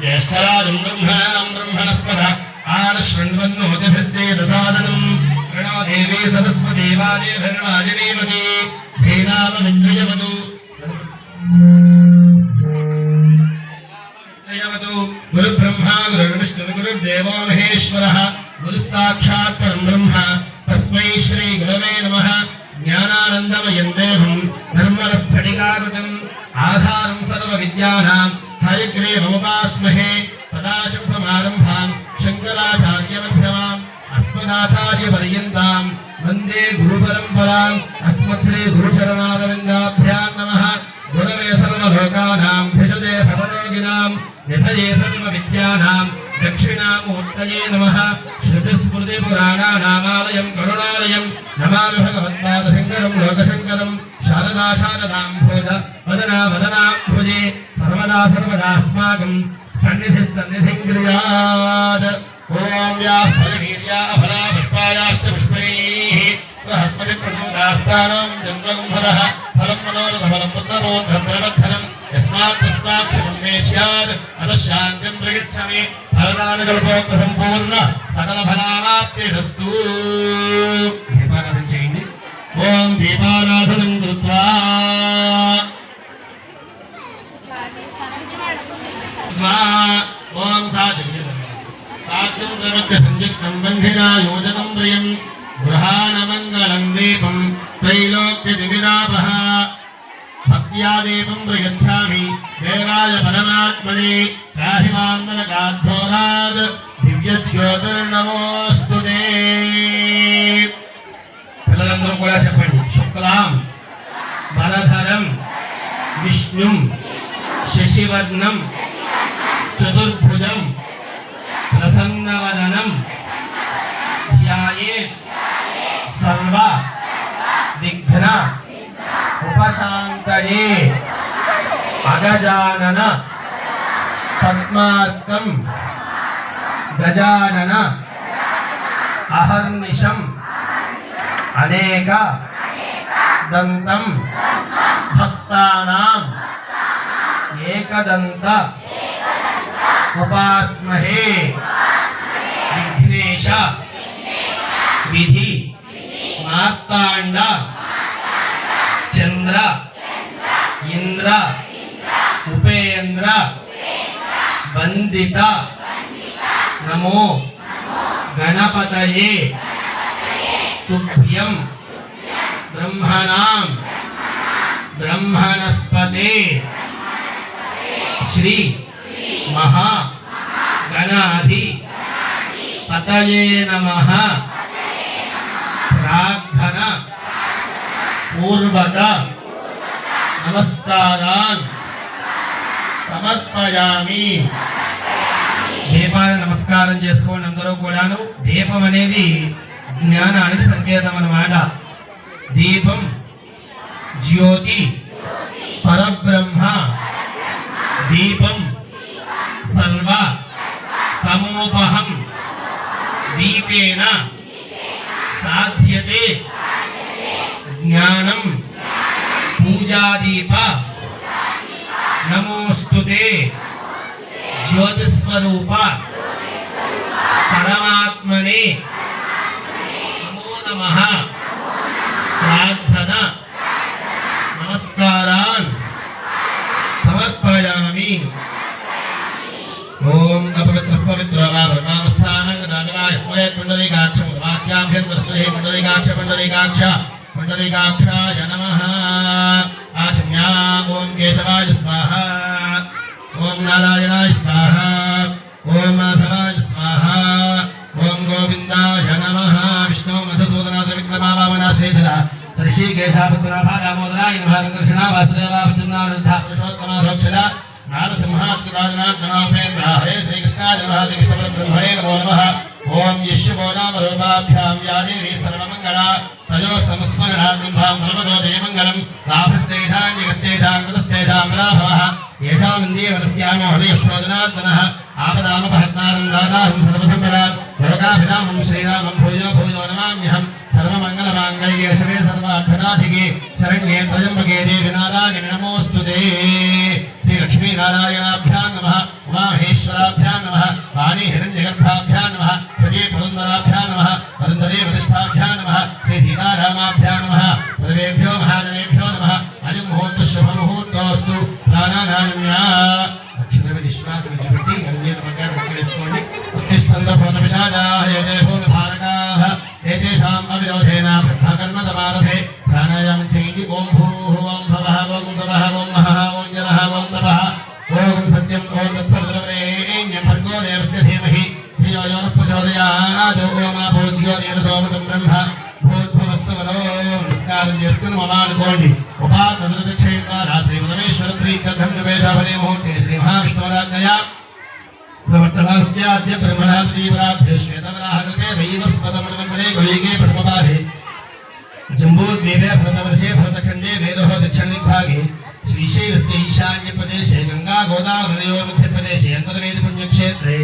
ज्येष्ठराजम् ब्रह्मणाम् सदाशिवसमारम्भाम् शङ्कराचार्यमध्यमाम् अस्मदाचार्यपर्यन्ताम् वन्दे गुरुपरम्पराम् अस्मत्श्री गुरुचरणारविन्दाभ्याम् नमः गुरवे सर्वलोकानाम् भिषजे भवरोगिणाम् यथये सर्वविद्यानाम् दक्षिणामूर्तये नमः श्रुतिस्मृतिपुराणानामालयम् करुणालयम् नमामि भगवत्पादशङ्करम् लोकशङ्करम् शारदा शारदाम् भोज वदना वदनाम् भुजे सर्वदा सर्वदास्माकम् సన్నిధి సన్నిధింగ్రియాద్ ఓం యా ఫలనీర్యా అఫలా పుష్పాయాష్ట పుష్పణీ బృహస్పతి ప్రసంగాస్థానం జన్మగుంభరః ఫలం మనోరథ ఫలం పుత్రబోధం ప్రవర్ధనం యస్మాత్ తస్మాత్ క్షమే స్యాద్ అదశాంతిం ప్రయచ్ఛమి ఫలదానుకల్పోక్త సంపూర్ణ సకల ఫలావాప్తిరస్తు దీపారాధన చేయండి. ఓం దీపారాధనం కృత్వా. स्वा ॐ साक्षं सर्वत्र संयुक्तं बन्धिना योजनं प्रियं गृहाणमङ्गलं दीपं त्रैलोक्यदिविरापः भक्त्या दीपं प्रयच्छामि देवाय परमात्मने राहिमान्दलकाद्धोराद् దివ్యజ్యోతిర్నమోస్తు పిల్లలందరూ కూడా చెప్పండి శుక్లాం వరధరం విష్ణుం శశివర్ణం చతుర్భుజం ప్రసన్నవదనం ధ్యాయే సర్వ విఘ్న ఉపశాంతయే అగజానన పద్మార్కం గజానన అహర్నిశం అనేక దంతం భక్తానాం ఏకదంత उपास्महे विघ्नेश। विधि। मार्तांड चंद्र इंद्र। उपेन्द्र। वंदिता नमो। गणपत तुभ्यं ब्रह्मणां ब्रह्मणस्पते। श्री మహా గణాధి పతయే నమః ప్రార్థన పూర్వక నమస్కారాన్ సమర్పయామి. దీపాన్ని నమస్కారం చేసుకోండి అందరూ కూడాను. దీపం అనేది జ్ఞానానికి సంకేతం అన్నమాట. దీపం జ్యోతి పరబ్రహ్మ. దీపం సర్వ సమోపహం దీపేన సాధ్యతే జ్ఞానం పూజాదీప నమోస్తుతే జ్యోతిస్వరూప పరమాత్మనే నమో నమ ఓం అపవిత్ర పవిత్ర బ్రహ్మావస్థానం రాఘవాయ స్మరే పుండరీకాక్ష వాక్యాభ్యంతరశ్రీ పుండరీకాక్ష పుండరీకాక్ష పుండరీకాక్షాయ నమః. ఆచమ్యా. ఓం కేశవాయ స్వాహ. ఓం నారాయణాయ స్వాహ. ఓం మాధవాయ స్వాహ. ఓం గోవిందాయ నమ. విష్ణు మధుసూదనాథ విక్రమావామనాశేధర. ఋషికేశాపద్మనాభ దామోదరాయ నమః. కృష్ణ नारसिंहासुराजनाथनाथेन्द्र हरे श्रीकृष्णाजनादिष्णब्रह्मणे नमो नमः ॐ यशुभो नाम रूपाभ्यां यादेवी सर्वमङ्गला तयो संस्मरणागम्भां सर्वतो जयमङ्गलं लाभस्तेषां जगस्तेषां कृतस्तेषां लाभवः येषां इन्दीवनस्यामो हृदयस्तोजनात्मनः आपदामपहत्नारं दादाहं सर्वसम्पदां लोकाभिरामं श्रीरामं भूयो भूयो नमाम्यहम् సర్వమంగళ మాంగళ్యే శివే సర్వార్థనాధికే శరణ్యే త్రయంబకే దేవి నారాయణ నమోస్తుతే శ్రీ లక్ష్మీనారాయణాభ్యాం నమ ఉమామహేశ్వరాభ్యాం నమ వాణి హిరణ్యగర్భాభ్యాం నమ శరీ పురంధరాభ్యాం నమ పురంధరే వరిష్ఠాభ్యాం నమ శ్రీ సీతారామాభ్యాం నమ సర్వేభ్యో మహాదేవేభ్యో నమ అయం ముహూర్త శుభముహూర్తోస్తు ప్రాణానామ్యా అక్షరమే విశ్వాసం విడిచిపెట్టి అన్ని రకాల ముఖ్యమంత్రి ప్రతిష్టంలో ప్రథమ శ్రీశైలస్య ఈశాన్యప్రదేశే గంగాగోదావృదయో మధ్యప్రదేశే అంతర్వేది పుణ్యక్షేత్రే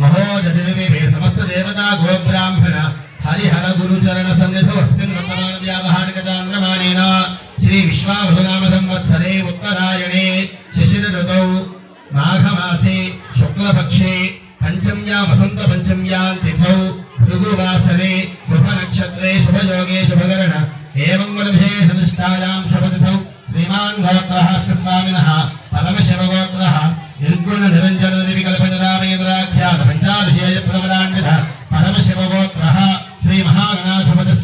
మహోదతిర్వేవే సమస్తదేవతా గోబ్రాహ్మణ హరిహర గురుచరణ సన్నిధో అస్మిన్ వర్తమాన వ్యావహారికదానమానేన శ్రీ విశ్వావసునామ సంవత్సరే ఉత్తరాయణే శిశిర ఋతౌ మాఘమాసే శుక్లపక్షే పంచమ్యా వసంత పంచమ్యా తిథౌ భృగువాసరే శుభనక్షత్రే శుభయోగే శుభగరణ ఏం వరభే సనుష్టాయాం శుభతిథౌ శ్రీమాన్ గోత్రః స్వామినః పరమశివగోత్రः నిర్గుణ నిరంజన నిర్వికల్పనిరామేంద్రాఖ్యాత పంచాదశేయ ప్రబలాన్విత పరమశివగోత్రः శ్రీ మహాగణాధిపతి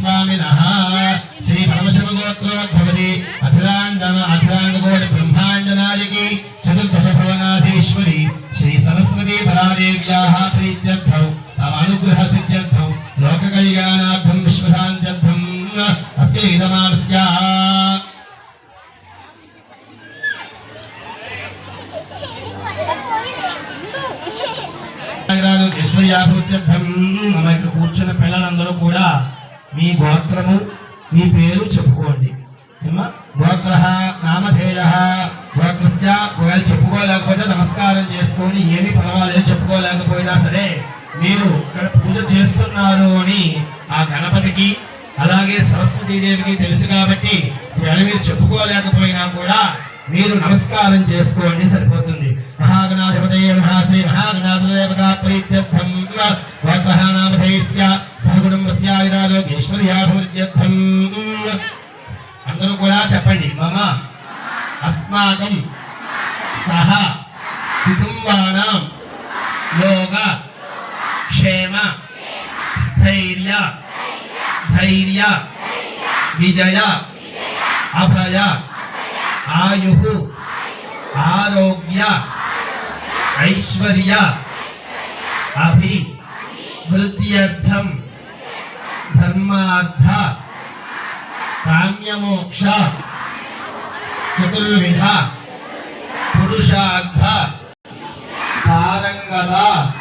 మీరు ఇక్కడ పూజ చేస్తున్నారు అని ఆ గణపతికి అలాగే సరస్వతీదేవికి తెలుసు కాబట్టి ఒకవేళ మీరు చెప్పుకోలేకపోయినా కూడా మీరు నమస్కారం చేసుకోండి సరిపోతుంది. మహాగణాధిపతే నమః శ్రీ మహాగణాధిదేవత ప్రీత్యర్థం గోత్రః నామధేయస్య సహకుటుంబస్య అందరూ కూడా చెప్పండి మమ అస్మాకం సహ కుటుంబానాం क्षेम स्थैर्य धैर्य विजय अभय आयु आरोग्य ऐश्वर्य अभि वृद्ध धर्मार्थ काम्यमोक्ष चतुर्विध पुरुषार्थ तारंगला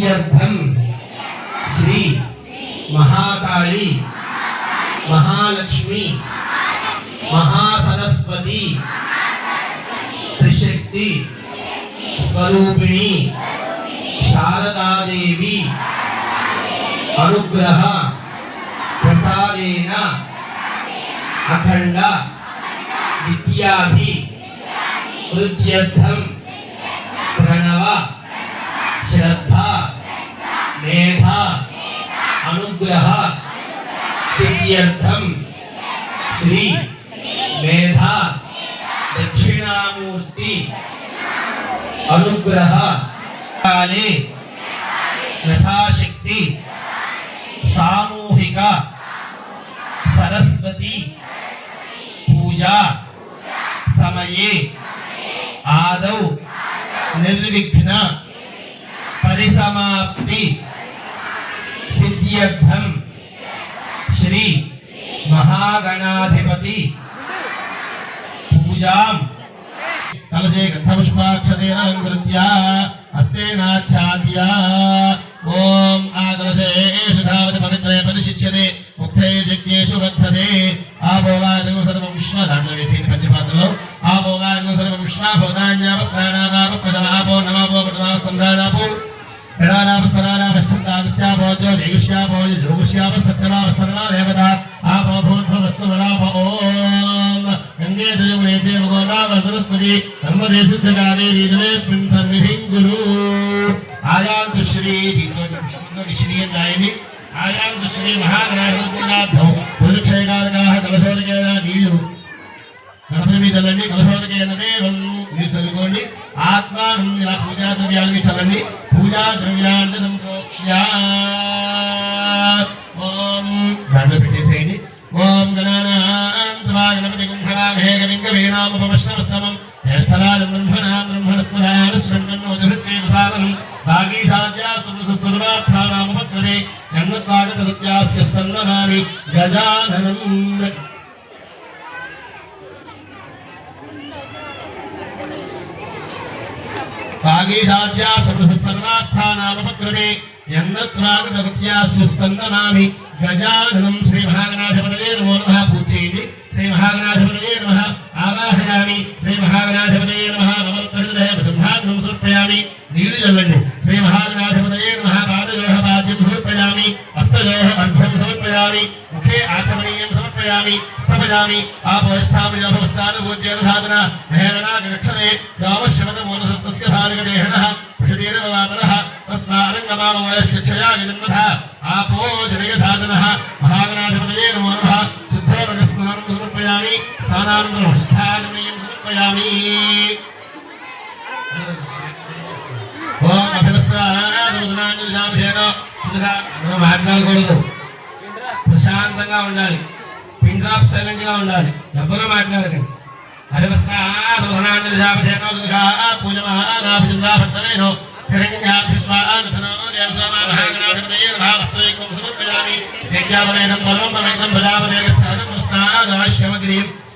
इत्यर्थम श्री महाकाली, महालक्ष्मी, महासरस्वती, त्रिशक्ति, स्वरूपिणी शारदा देवी अनुग्रह, प्रसादेन अखंड विद्याभि, वृद्ध्यर्थम, प्रणव श्रद्धा మేధ అనుగ్రహ సిద్ధ్యర్థం శ్రీ మేధ దక్షిణామూర్తి అనుగ్రహ కాలే యథాశక్తి సామూహిక సరస్వతి పూజా సమయే ఆదౌ నిర్విఘ్న పరిసమాప్తి మహాగణాధిపతి. పూజాం. కలశే గంధపుష్పాక్షతేన అలంకృత్య. హస్తేనాచ్ఛాద్య ఓం ఆకలశేషు ధావతి పవిత్రే పరిశిచ్యతే ముక్తే యజ్ఞేషు వర్ధతే. ఆపో వాయుం సర్వం విశ్వ దాంట్లో వేసేది పంచపాత్రలో. ఆపో వాయుం సర్వం విశ్వ భూతాన్యాప ప్రాణాపాప ప్రజమాపో నమాపో ప్రథమా సంభ్రాణాపో విరాణాప సరాణాప జ్యోతిష్యాపో యోగుష్యాప సత్యమాప సర్వ దేవతా సరస్వతి నర్మదే సన్నిధిం గురు ఆయాంతు శ్రీ దీంతో శ్రీ అని రాయండి శ్రీ మహాగణాధిపత్యార్థం కలశోదకేన గణపతి మీరు ఆత్మానం ఇలా పూజా ద్రవ్యాలు మీరు పూజా ప్రోక్ష్యా ఓం. దాంట్లో ഓം ഗണാനാന്തവാഗണപതികുംഭവാമേകലിംഗവീണാമുപമശ്നവസ്തമം ജ്യേഷ്ഠരാജ ബ്രഹ്മണാം ബ്രഹ്മണസ്മരാനുസ്മരണോധൃത്യസാധനം ഭാഗീശാദ്യാസുസർവാർത്ഥാനാമുപക്രമേ എന്നത്താകതൃത്യാസ്യ സ്തന്നമാമി ഗജാനനം. ഭാഗീശാദ്യാസുസർവാർത്ഥാനാമുപക്രമേ എന്നത്രാകതൃത്യാസ്യ സ്തന്നമാമി సమృద్ధ శ్రీ మహాగణాధిపతయే నమో నమః పూజ శ్రీ మహాగణాధిపతయే నమః ఆవాహయామి శ్రీ మహాగణాధిపతయే నమః నమస్తహృదయ సింహాగ్రం సమర్పయామి నీరు చల్లండి శ్రీ మహాగణాధిపతయే నమః పాదయోహ పాద్యం సమర్పయామి హస్తయోహ అర్ఘ్యం సమర్పయామి ముఖే ఆచమనీయం సమర్పయామి స్థపయామి ఆపోష్టామయోపస్థాన పూజ్యరధాదన మేళనా గక్షరే యావశమన మూలసత్తస్య భారగదేహనః పశుదీరవవాతరః తస్మారంగమామ వయస్క్షయా జన్మథ ఆపో జనయధాదనః మహాగణాధిపతయే నమో నమః శుద్ధోదకస్నానం ఓం మనం మాట్లాడకూడదు. ప్రశాంతంగా ఉండాలి. పిన్ డ్రాప్ సైలెంట్గా ఉండాలి. ఎవరు మాట్లాడకండి. హరివస్త్రాజముదనాంజలిజాభిషేకం పూజ మహానాభిచంద్రాభర్తమేనో సమర్పయామి. యజ్ఞాపనేనం బలం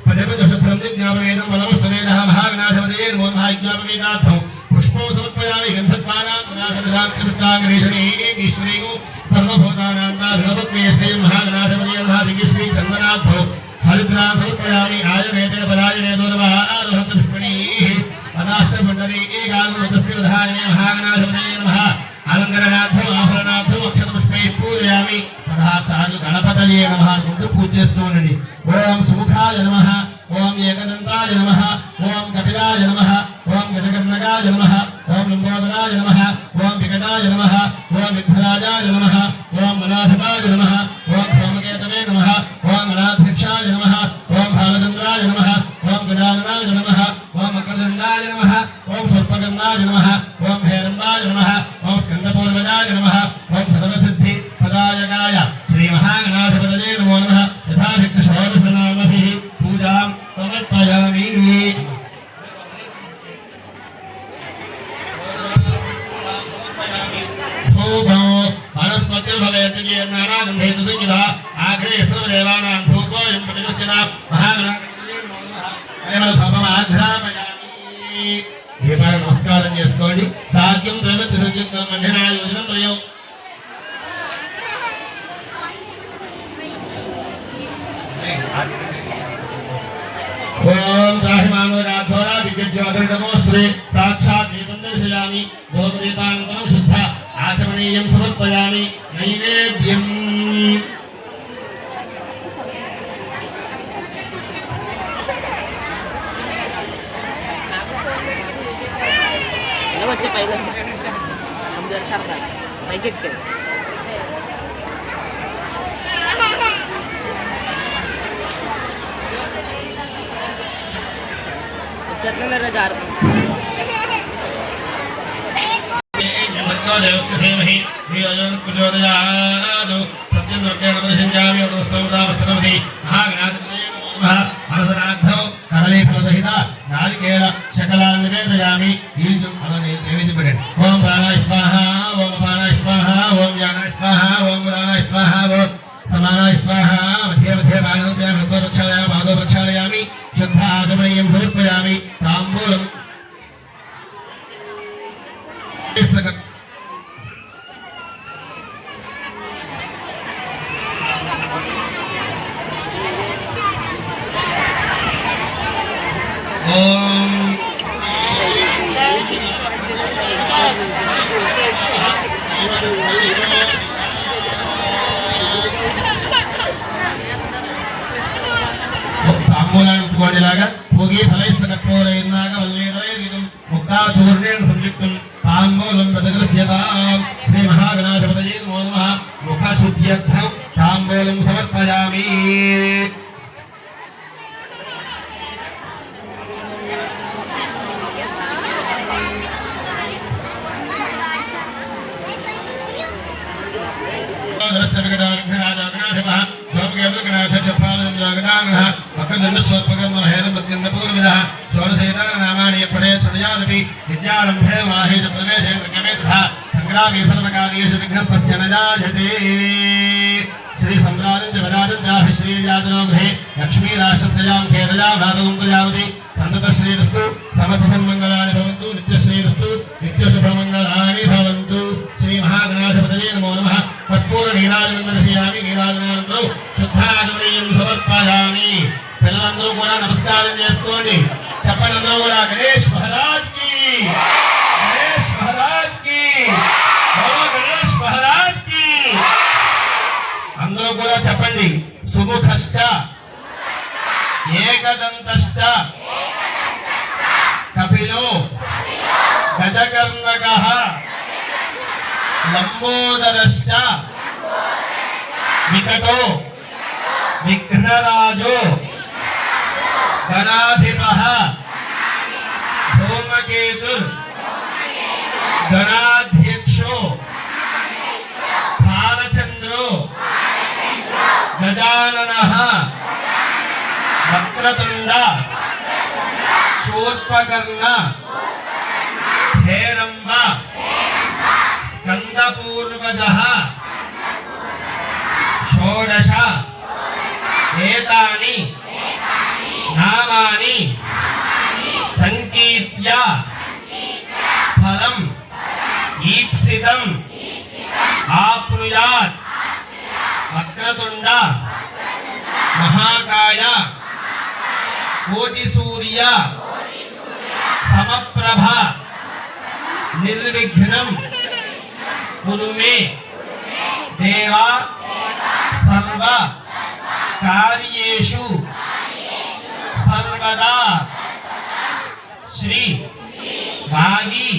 पदमदशप्रमिज्ञापवेदं बलमस्तुनेदः महागणाधिपते नमो नमः ज्ञापवेदार्थं पुष्पौ समर्पयामि गन्धत्वानां कृष्णागणेशनेश्वरेगो सर्वभूतानान्ताभिगमत्वे श्री महागणाधिपते नमः श्री चन्दनार्थो हरिद्रां समर्पयामि आयवेदे परायणे दुर्वः आरोहकृष्मणीः अदाश्च मण्डले एकानुमतस्य उदाहरणे महागणाधिपते नमः। अलङ्करनाथो आभरणाथो अक्षतपुष्पैः पूजयामि। పుష్పై పదార్థాలు గణపతయే నమ అంటూ పూజ చేస్తూ ఉండండి ఓం సుముఖాయ నమ ఓం ఏకదంతాయ నమ ఓం కపిలాయ నమ ఓం గజగన్నగాయ నమ ఓం లంబోదరాయ నమ ఓం వికటాయ నమ ఓం విఘ్నరాజాయ నమ ఓం గణాధిపాయ నమ ఓం సోమకేతవే నమ ఓం గణాధ్యక్షాయ నమ ఓం బాలచంద్రాయ నమ ఓం గజాననాయ నమ ఓం మకరందాయ నమ ఓం సర్పగంగాయ నమ ఓం హేరంబాయ నమ ఓం స్కందపూర్వజాయ నమ ఓం సర్వసిద్ధి శ్రీ మహాగణాధిపతయే నమో నమ. యథాశక్తి షోడశనామభిः ఓం త్రాహిమానోరాధోరా దివ్యజ్యోతిర్ నమో శ్రీ సాక్షాత్ దీపం దర్శయామి శుద్ధ ఆచమనీయం సమర్పయామి నైవేద్యం. పైకి వచ్చి పైకి ఎక్కారు మహాగణాధిపతయే నమః అవసరార్థం కరళీఫలదహిత నారికేళ శకలాన్ని నివేదయామి ఈ అలానే నైవేద్యం పెట్టండి ఓం ప్రాణాయ స్వాహ ఓం అపానాయ స్వాహ ఓం జ్ఞానాయ స్వాహ ఓం ఉదానాయ స్వాహ ఓం సమానాయ స్వాహ మధ్య మధ్య భాగోప్యామి హస్తో ప్రక్షాళయామి పాదో ప్రక్షాళయామి శుద్ధ ఆగమనీయం సమర్పయామి తాంబూలం సగ- తాంబూలాన్ని ముట్టుకోండిలాగా భోగి ఫలైస్తకర్పూరైనాగ వల్లీరైరిదం ముక్తాచూర్ణేన సంయుక్తం తాంబూలం ప్రతిగృహ్యతాం శ్రీ మహాగణాధిపతయే నమో నమః ముఖశుద్ధ్యర్థం తాంబూలం సమర్పయామి విద్యారంభే మాహేత ప్రవేశే సంగ్రామే సర్వకార్యేషు విఘ్నస్తస్య న జాయతే శ్రీ సంప్రాజం చ వరాజం చాభి శ్రీయాజనో గృహే లక్ష్మీ రాష్ట్రశ్రయాం ఖేదజా భాగవం ప్రజావతి సంతత శ్రీరస్తు సమర్థం మంగళాని భవంతు నిత్య శ్రీరస్తు నిత్య శుభమంగళాని భవంతు పిల్లలందరూ కూడా నమస్కారం చేసుకోండి. చెప్పండి అందరూ కూడా గణేష్ మహారాజ్కి గణేష్ మహారాజ్కి గణేష్ మహారాజ్కి. అందరూ కూడా చెప్పండి సుముఖశ్చ ఏకదంతశ్చ కపిలో గజకర్ణక లంబోదరశ్చ వికటో విఘ్నరాజో గణాధిప ధూమకేతుర్ గణాధ్యక్షో బాలచంద్రో గజానన వక్రతుండ శూర్పకర్ణ హేరంబ స్కందపూర్వజ మహాకాయ కోటి సూర్య సమప్రభ నిర్విఘ్నం కురు మే దేవా సర్వ కార్యేషు సర్వదా శ్రీ వాగి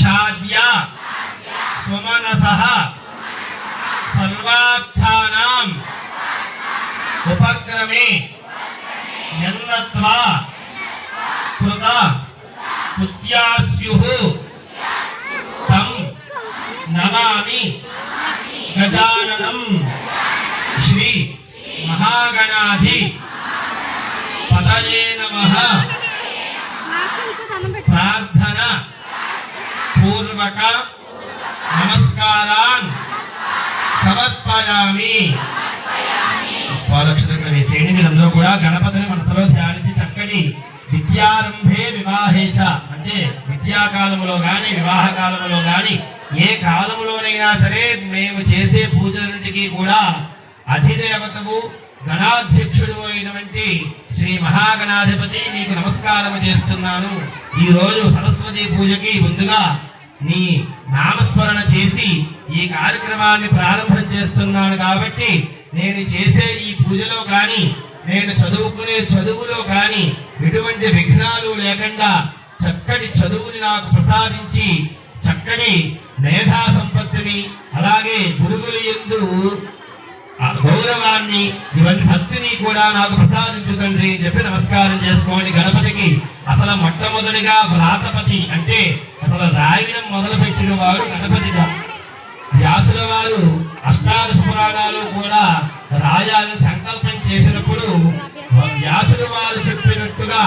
షాద్య సుమనసః సర్వార్థానాం ఉపక్రమే యన్నత్వా కృత కృత్యాస్యుః తం నమామి గజాననం శ్రీ మహాగణాధి పతయే నమః ప్రార్థన పూర్వక నమస్కారాన్ సమర్పయామి పుష్పాలక్షతంగా వేసేయండి మీరందరూ కూడా గణపతిని మనసులో ధ్యానించి చక్కటి విద్యారంభే వివాహేచ అంటే విద్యాకాలములో కానీ వివాహ కాలములో కానీ ఏ కాలములోనైనా సరే మేము చేసే పూజలన్నిటికీ కూడా అధిదేవతకు గణాధ్యక్షుడు అయినటువంటి శ్రీ మహాగణాధిపతి నీకు నమస్కారం చేస్తున్నాను. ఈరోజు సరస్వతి పూజకి ముందుగా నీ నామస్మరణ చేసి ఈ కార్యక్రమాన్ని ప్రారంభం చేస్తున్నాను కాబట్టి నేను చేసే ఈ పూజలో కానీ నేను చదువుకునే చదువులో కానీ ఎటువంటి విఘ్నాలు లేకుండా చక్కటి చదువుని నాకు ప్రసాదించి చక్కటి మేధా సంపత్తిని అలాగే గురువులు ఎందు ఆ గౌరవాన్ని ఇవన్నీ భక్తిని కూడా నాకు ప్రసాదించు తండ్రి అని చెప్పి నమస్కారం చేసుకోండి. గణపతికి అసలు మొట్టమొదటిగా వ్రాతపతి అంటే అసలు రాయడం మొదలు పెట్టిన గణపతిగా. వ్యాసుల వారు అష్టాదశ పురాణాలు కూడా రాయాలని సంకల్పం చేసినప్పుడు వ్యాసుడు వారు చెప్పినట్టుగా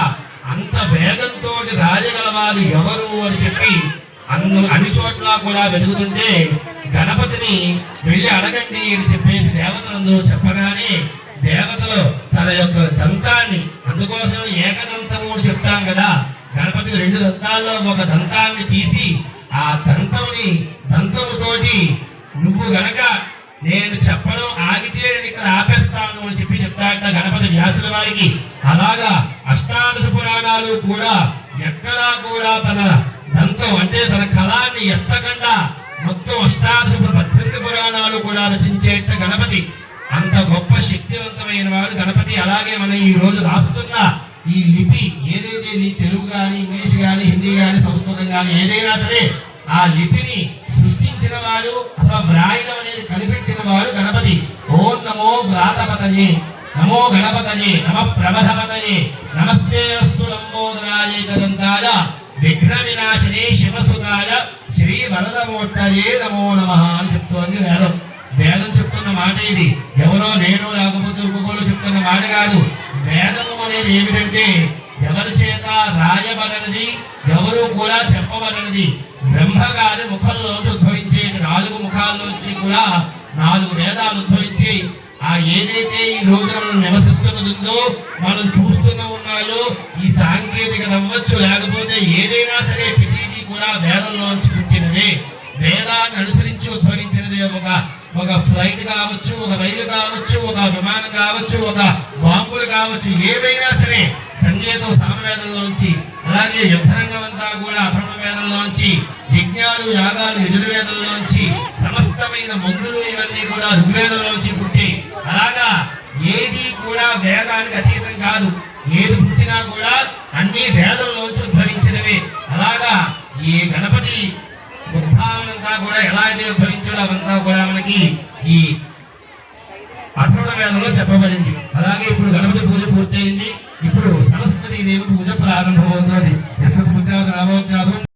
అంత వేదంతో రాయగలవారు ఎవరు అని చెప్పి అన్ని అన్ని చోట్ల కూడా వెతుకుతుంటే గణపతిని వెళ్ళి అడగండి అని చెప్పేసి దేవతలందరూ చెప్పగానే దేవతలు తన యొక్క దంతాన్ని అందుకోసం ఏకదంతము అని చెప్తాం కదా గణపతి రెండు దంతాల్లో ఒక దంతాన్ని తీసి ఆ దంతముని దంతముతోటి నువ్వు గనక నేను చెప్పడం ఆగితే నేను ఇక్కడ ఆపేస్తాను అని చెప్పి చెప్తాడ గణపతి వ్యాసుల వారికి. అలాగా అష్టాదశ పురాణాలు కూడా ఎక్కడా కూడా తన దంతం అంటే తన కళాన్ని ఎత్తకుండా మొత్తం అష్టాదశ పుర- పద్దెనిమిది పురాణాలు కూడా రచించేట గణపతి. అంత గొప్ప శక్తివంతమైన వాడు గణపతి. అలాగే మనం ఈ రోజు రాస్తున్న ఈ లిపి ఏదైతే నీ తెలుగు కానీ ఇంగ్లీష్ కానీ హిందీ కానీ సంస్కృతం కానీ ఏదైనా సరే ఆ లిపిని సృష్టించిన వాడు అసలు వ్రాయడం అనేది కనిపెట్టిన వాడు గణపతి. ఓం నమో వ్రాతపతయే నమో గణపతయే నమ ప్రబధపతయే నమస్తే వస్తు లంబోదరాయ కదంతాయ విఘ్న వినాశనే శివసుతాయ శ్రీ వరదమూర్తయే నమో నమ అని చెప్తోంది వేదం. వేదం చెప్తున్న మాట ఇది. ఎవరో నేను లేకపోతే ఇంకొకరు చెప్తున్న మాట కాదు. వేదము అనేది ఏమిటంటే ఎవరి చేత రాయబడనిది ఎవరు కూడా చెప్పబడనిది. బ్రహ్మగారి ముఖంలోంచి ఉద్భవించి నాలుగు ముఖాల్లోంచి కూడా నాలుగు వేదాలు ఉద్భవించి ఆ ఏదైతే ఈ రోజున మనం నివసిస్తున్నదో మనం చూస్తున్న ఉన్నాయో ఈ సాంకేతికత అవ్వచ్చు లేకపోతే ఏదైనా సరే ప్రతిదీ కూడా వేదంలోంచి పుట్టినది వేదాన్ని అనుసరించి ఉద్భవించినది ఒక ఒక ఫ్లైట్ కావచ్చు ఒక రైలు కావచ్చు ఒక విమానం కావచ్చు ఒక బాంబులు కావచ్చు ఏదైనా సరే సంగీతం సామవేదంలోంచి అలాగే యుద్ధరంగం అంతా కూడా అథర్వ వేదంలోంచి యజ్ఞాలు యాగాలు యజుర్వేదంలోంచి సమస్తమైన మందులు ఇవన్నీ కూడా ఋగ్వేదంలోంచి పుట్టి అలాగా ఏది కూడా వేదానికి అతీతం కాదు. ఏది పుట్టినా కూడా అన్ని వేదంలోంచి ఉద్భవించినవే. అలాగా ఈ గణపతి ఉద్భావనంతా కూడా ఎలా అయితే ఉద్భవించాడో అవంతా కూడా మనకి ఈ అథర్వణ వేదంలో చెప్పబడింది. అలాగే ఇప్పుడు గణపతి పూజ పూర్తయింది. ఇప్పుడు సరస్వతి దేవి పూజ ప్రారంభమవుతోంది. ఎస్ఎస్ ముత్యాలు రామోత్యాలు